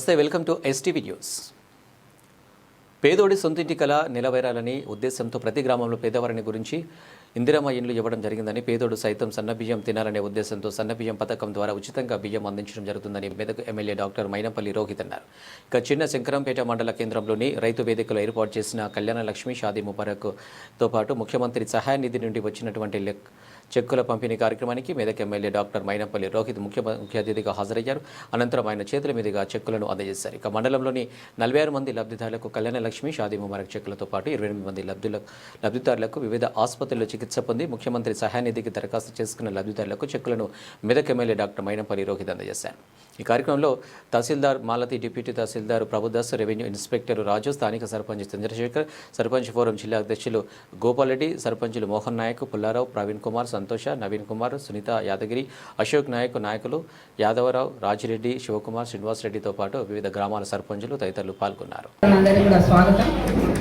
నమస్తే welcome to STV news పేదోడి సొంతింటి కళ నిలవేరాలని ఉద్దేశంతో ప్రతి గ్రామంలో పేదవారిని గురించి ఇందిరమ్మ ఇండ్లు ఇవ్వడం జరిగిందని పేదోడు సైతం సన్నబియ్యం తినాలనే ఉద్దేశంతో సన్నబియ్యం పథకం ద్వారా ఉచితంగా బియ్యం అందించడం జరుగుతుందని మెదక్ ఎమ్మెల్యే డాక్టర్ మైనంపల్లి రోహిత్ అన్నారు. ఇక చిన్న శంకరంపేట మండల కేంద్రంలోని రైతు వేదికలో ఏర్పాటు చేసిన కళ్యాణ లక్ష్మి షాదీ ముబారక్తో పాటు ముఖ్యమంత్రి సహాయ నిధి నుండి వచ్చినటువంటి లెక్ చెక్కుల పంపిణీ కార్యక్రమానికి మెదక్ ఎమ్మెల్యే డాక్టర్ మైనంపల్లి రోహిత్ ముఖ్య ముఖ్య అతిథిగా హాజరయ్యారు. అనంతరం ఆయన చేతుల మీదుగా చెక్కులను అందజేశారు. ఇక మండలంలోని నలభై ఆరు మంది లబ్ధిదారులకు కళ్యాణ లక్ష్మి షాదీ ముబారక్ చెక్కులతో పాటు ఇరవై ఎనిమిది మంది లబ్ధుల లబ్ధిదారులకు వివిధ ఆసుపత్రుల్లో చికిత్స పొంది ముఖ్యమంత్రి సహాయనిధికి దరఖాస్తు చేసుకున్న లబ్ధిదారులకు చెక్కులను మెదక్ ఎమ్మెల్యే డాక్టర్ మైనంపల్లి రోహిత్ అందజేశారు. ఈ కార్యక్రమంలో tahsildar Malathi deputy tahsildar Prabhudas revenue inspector Raju స్థానిక సర్పంచ్ చంద్రశేఖర్ సర్పంచ్ ఫోరం జిల్లా అధ్యక్షులు గోపాల్ రెడ్డి సర్పంచులు మోహన్ నాయక్ పుల్లారావు ప్రవీణ్ కుమార్ సంతోష నవీన్ కుమార్ సునీత యాదగిరి అశోక్ నాయక్ నాయకులు యాదవరావు రాజిరెడ్డి శివకుమార్ శ్రీనివాస్ రెడ్డితో పాటు వివిధ గ్రామాల సర్పంచులు తదితరులు పాల్గొన్నారు. అందరికీ కూడా స్వాగతం.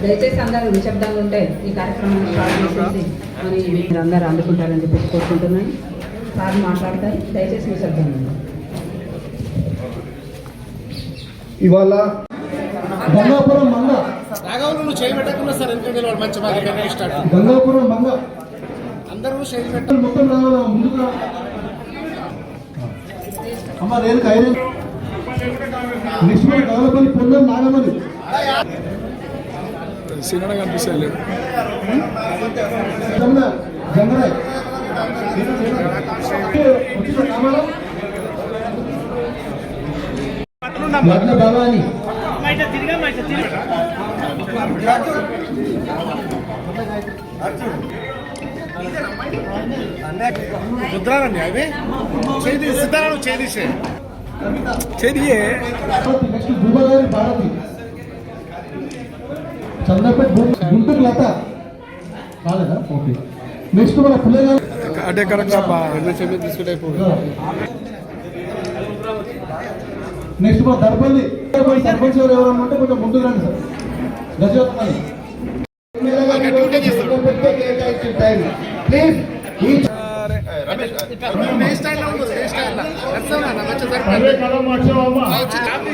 దయచేసి అందరూ నిశ్శబ్దంగా ఉంటే ఈ కార్యక్రమాన్ని స్టార్ట్ చేసేసి మరి మీరు అందరూ అందుకుంటారని చెప్పి కోరుకుంటున్నాను. సార్ మాట్లాడతారు. దయచేసి నిశ్శబ్దంగా ఉండండి. ఇవాళ గంగాపురం మంగ. రాఘవులు నువ్వు చేయబెట్టకుండా సార్ ఎందుకంటే వాడు మంచి గంగాపురం మంగ. అందరూ చేయబెట్ట మొత్తం రావాలా? ముందుకు రా. అమ్మ ఐరన్ నెక్స్ట్ మన గౌరవపల్లి పొందం నాగమని సినిమా రామారావు? లగ్న భవాని. ముద్రాలండి అవి చేది సిద్ధారాలు చేదిసే. చేదియే. భారతి నెక్స్ట్ భూమగారి భారతి చంద్రపేట భూ- గుంటూరు లత కాలేదా ఓకే నెక్స్ట్ మన పుల్లగారు అదే కరెక్ట్ తీసుకుంటే నెక్స్ట్ మన దర్పల్లి సర్పంచ్ గారు ఎవరన్నా ఉంటే కొంచెం ముందుకు రండి సార్. గజవత్నాలు ప్లీజ్ ఈ ఏ స్టైల్లో ఉంది ఏ స్టైల్లో నచ్చవునా నాకు వచ్చే అదే కలం వచ్చావమ్మా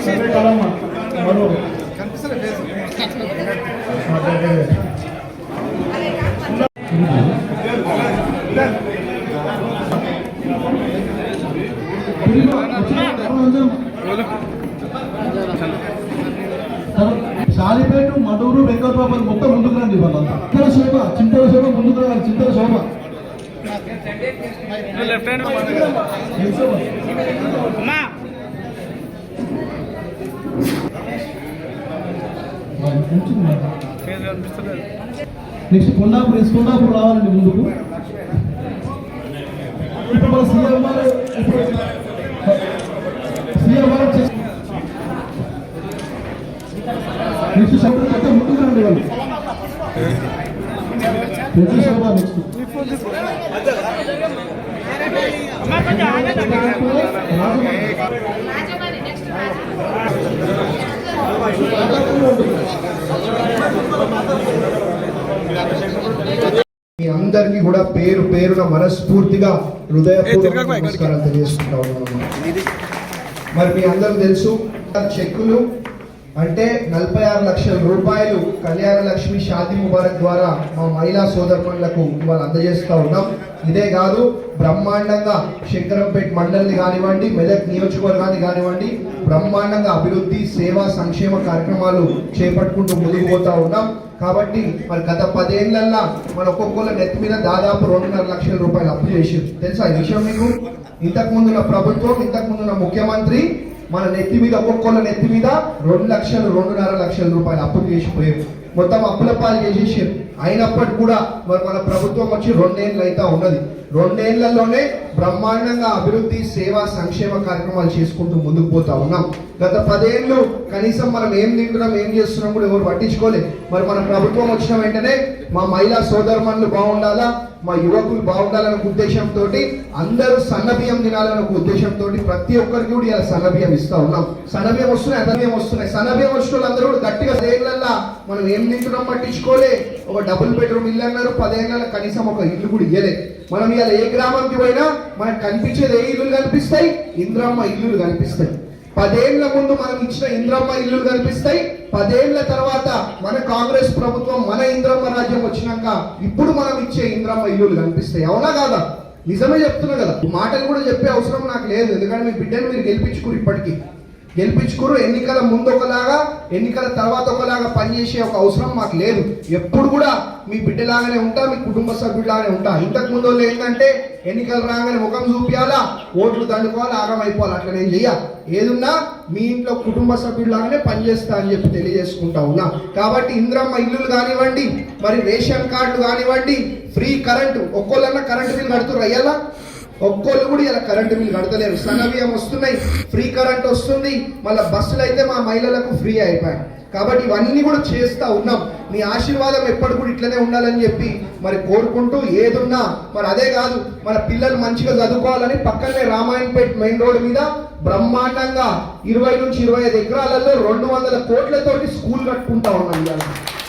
అదే కలం మరో కనిపిస్తలేదు షాలిపేట మడూరు వెంకటరావు మొత్తం ముందుకు రండి వాళ్ళంతా చింతల శోభ చింతల శోభ ముందుకు రావాలి చింతల శోభ. నెక్స్ట్ కొండాపూర్ ఎస్ కొండాపూర్ రావాలండి ముందుకు. ఇప్పుడు మన ఇప్పుడు సీఎం వారు చేసి నెక్స్ట్ ముందుకు రండి వాళ్ళు. ప్రతి శోభ నెక్స్ట్ మీ అందరికీ కూడా పేరు పేరున మనస్ఫూర్తిగా హృదయపూర్వక నమస్కారాలు తెలియజేసుకుంటా మరి మీ అందరికి తెలుసు చెక్కులు అంటే నలభై ఆరు లక్షల రూపాయలు కళ్యాణ లక్ష్మి షాది ముబారక్ ద్వారా మా మహిళా సోదరులకు ఇవాళ అందజేస్తూ ఉన్నాం. ఇదే కాదు బ్రహ్మాండంగా శంకరంపేట మండలిని కానివ్వండి మెదక్ నియోజకవర్గాన్ని కానివ్వండి బ్రహ్మాండంగా అభివృద్ధి సేవా సంక్షేమ కార్యక్రమాలు చేపట్టుకుంటూ ముందుకు పోతా ఉన్నాం. కాబట్టి మరి గత పదేళ్ళల్లా మన ఒక్కొక్కళ్ళ నెత్తి మీద దాదాపు రెండున్నర లక్షల రూపాయలు అప్పు చేసి తెలుసా ఈ విషయం మీకు? ఇంతకు ముందున్న ప్రభుత్వం ఇంతకు ముందున్న ముఖ్యమంత్రి మన నెత్తి మీద ఒక్కొక్కళ్ళ నెత్తి మీద రెండు లక్షలు రెండున్నర లక్షల రూపాయలు అప్పు చేసిపోయారు. మొత్తం అప్పుల పాలు చేసేసారు. అయినప్పటికీ కూడా మరి మన ప్రభుత్వం వచ్చి రెండేళ్ళు అయితే ఉన్నది. రెండేళ్ళలోనే బ్రహ్మాండంగా అభివృద్ధి సేవా సంక్షేమ కార్యక్రమాలు చేసుకుంటూ ముందుకు పోతా ఉన్నాం. గత పదేళ్ళు కనీసం మనం ఏం తింటున్నాం ఏం చేస్తున్నాం కూడా ఎవరు పట్టించుకోలేదు మరి మన ప్రభుత్వం వచ్చిన వెంటనే మా మహిళా సోదరుమణులు బాగుండాలా? మా యువకులు బాగుండాలనే ఉద్దేశంతో అందరూ సన్నబియ్యం తినాలనే ఒక ఉద్దేశంతో ప్రతి ఒక్కరికి కూడా ఇలా సన్నబియ్యం ఇస్తా ఉన్నాం. సన్నబియ్యం వస్తున్నాయి అదబియ్యం వస్తున్నాయి. సన్నబియ్యం వచ్చిన వాళ్ళందరూ కూడా గట్టిగా దేళ్ళల్లా మనం ఏం తింటున్నాం పట్టించుకోలే. ఒక డబుల్ బెడ్రూమ్ ఇల్లు అన్నారు పదేళ్ళ కనీసం ఒక ఇల్లు కూడా ఇయ్యలే. మనం ఇలా ఏ గ్రామంకి పోయినా మనకు కనిపించేది ఏ ఇల్లులు కనిపిస్తాయి? ఇంద్రమ్మ ఇల్లులు కనిపిస్తాయి. పదేళ్ళ ముందు మనం ఇచ్చిన ఇంద్రమ్మ ఇల్లు కనిపిస్తాయి. పదేళ్ళ తర్వాత మన కాంగ్రెస్ ప్రభుత్వం మన ఇంద్రమ్మ రాజ్యం వచ్చినాక ఇప్పుడు మనం ఇచ్చే ఇంద్రమ్మ ఇల్లులు కనిపిస్తాయి. అవునా కాదా? నిజమే చెప్తున్నా కదా. మాటలు కూడా చెప్పే అవసరం నాకు లేదు. ఎందుకంటే మీ బిడ్డను మీరు గెలిపించుకుని ఇప్పటికీ. గెలిపించుకోరు ఎన్నికల ముందు ఒకలాగా ఎన్నికల తర్వాత ఒకలాగా పనిచేసే ఒక అవసరం మాకు లేదు. ఎప్పుడు కూడా మీ బిడ్డలాగానే ఉంటా మీ కుటుంబ సభ్యులాగానే ఉంటా. ఇంతకు ముందు ఏంటంటే ఎన్నికలు రాగానే ముఖం చూపించాలా ఓట్లు దండుకోవాలి ఆగం అయిపోవాలి అట్లా నేను చెయ్య. ఏదున్నా మీ ఇంట్లో కుటుంబ సభ్యులాగానే పనిచేస్తా అని చెప్పి తెలియజేసుకుంటా ఉన్నా. కాబట్టి ఇంద్రమ్మ ఇల్లులు కానివ్వండి మరి రేషన్ కార్డులు కానివ్వండి ఫ్రీ కరెంటు ఒక్కోళ్ళన్నా కరెంటు బిల్ కడుతున్నారు అయ్యాలా ఒక్కోళ్ళు కూడా ఇలా కరెంటు బిల్ కడతలేరు. సగవ్యం వస్తున్నాయి ఫ్రీ కరెంట్ వస్తుంది మళ్ళీ బస్సులు అయితే మా మహిళలకు ఫ్రీ అయిపోయాయి. కాబట్టి ఇవన్నీ కూడా చేస్తూ ఉన్నాం. మీ ఆశీర్వాదం ఎప్పటి కూడా ఇట్లనే ఉండాలని చెప్పి మరి కోరుకుంటూ ఏదున్నా మరి అదే కాదు మన పిల్లలు మంచిగా చదువుకోవాలని పక్కనే రామాయణపేట్ మెయిన్ రోడ్ మీద బ్రహ్మాండంగా ఇరవై నుంచి ఇరవై ఐదు ఎకరాలలో రెండు వందల కోట్లతోటి స్కూల్ కట్టుకుంటా ఉన్నాం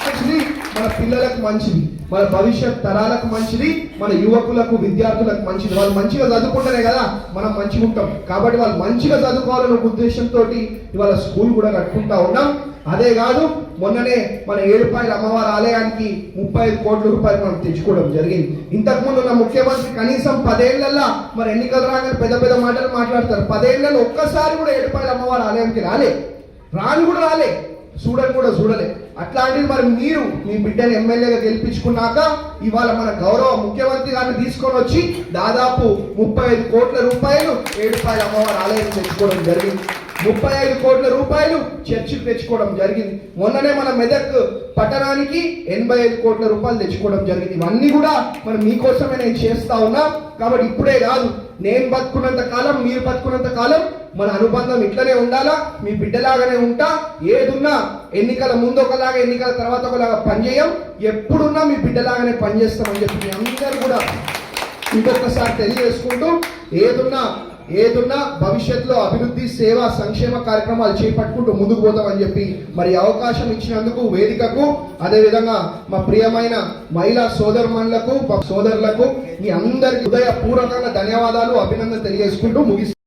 యాక్చువల్లీ మన పిల్లలకు మంచిది మన భవిష్యత్ తరాలకు మంచిది మన యువకులకు విద్యార్థులకు మంచిది. వాళ్ళు మంచిగా చదువుకుంటేనే కదా మనం మంచిగా ఉంటాం. కాబట్టి వాళ్ళు మంచిగా చదువుకోవాలనే ఉద్దేశంతో ఇవాళ స్కూల్ కూడా కట్టుకుంటా ఉన్నాం. అదే కాదు మొన్ననే మన ఏడుపాయల అమ్మవారి ఆలయానికి ముప్పై ఐదు కోట్ల రూపాయలు మనం తెచ్చుకోవడం జరిగింది. ఇంతకుముందు ఉన్న ముఖ్యమంత్రి కనీసం పదేళ్ళలో మరి ఎన్నికలు రాగానే పెద్ద పెద్ద మాటలు మాట్లాడతారు. పదేళ్ళలో ఒక్కసారి కూడా ఏడుపాయల అమ్మవారి ఆలయానికి రాలే. రాని కూడా రాలే. చూడని కూడా చూడలే. అట్లాంటిది మరి మీరు మీ బిడ్డని ఎమ్మెల్యేగా గెలిపించుకున్నాక ఇవాళ మన గౌరవ ముఖ్యమంత్రి గారిని తీసుకొని వచ్చి దాదాపు ముప్పై ఐదు కోట్ల రూపాయలు ఏడుపాయల అమ్మవారి ఆలయం తెచ్చుకోవడం జరిగింది. ముప్పై ఐదు కోట్ల రూపాయలు చర్చికి తెచ్చుకోవడం జరిగింది. మొన్ననే మన మెదక్ పట్టణానికి ఎనభై ఐదు కోట్ల రూపాయలు తెచ్చుకోవడం జరిగింది. ఇవన్నీ కూడా మరి మీకోసమే నేను చేస్తా ఉన్నా. కాబట్టి ఇప్పుడే కాదు నేను బతుకున్నంత కాలం మీరు బతుకున్నంత కాలం మన అనుబంధం ఇట్లనే ఉండాలా? మీ బిడ్డలాగానే ఉంటా. ఏదున్నా ఎన్నికల ముందు ఒకలాగా ఎన్నికల తర్వాత ఒకలాగా పనిచేయం ఎప్పుడున్నా మీ బిడ్డలాగానే పనిచేస్తామని చెప్పి మీ అందరూ కూడా ఇంకొకసారి తెలియజేసుకుంటూ ఏదున్నా ఏదున్నా భవిష్యత్తులో అభివృద్ధి సేవ సంక్షేమ కార్యక్రమాలు చేపట్టుకుంటూ ముందుకు పోతామని చెప్పి మరి అవకాశం ఇచ్చినందుకు వేదికకు అదేవిధంగా మా ప్రియమైన మహిళా సోదరుమణులకు సోదరులకు మీ అందరికీ హృదయపూర్వకంగా ధన్యవాదాలు అభినందన తెలియజేసుకుంటూ ముగిస్తాను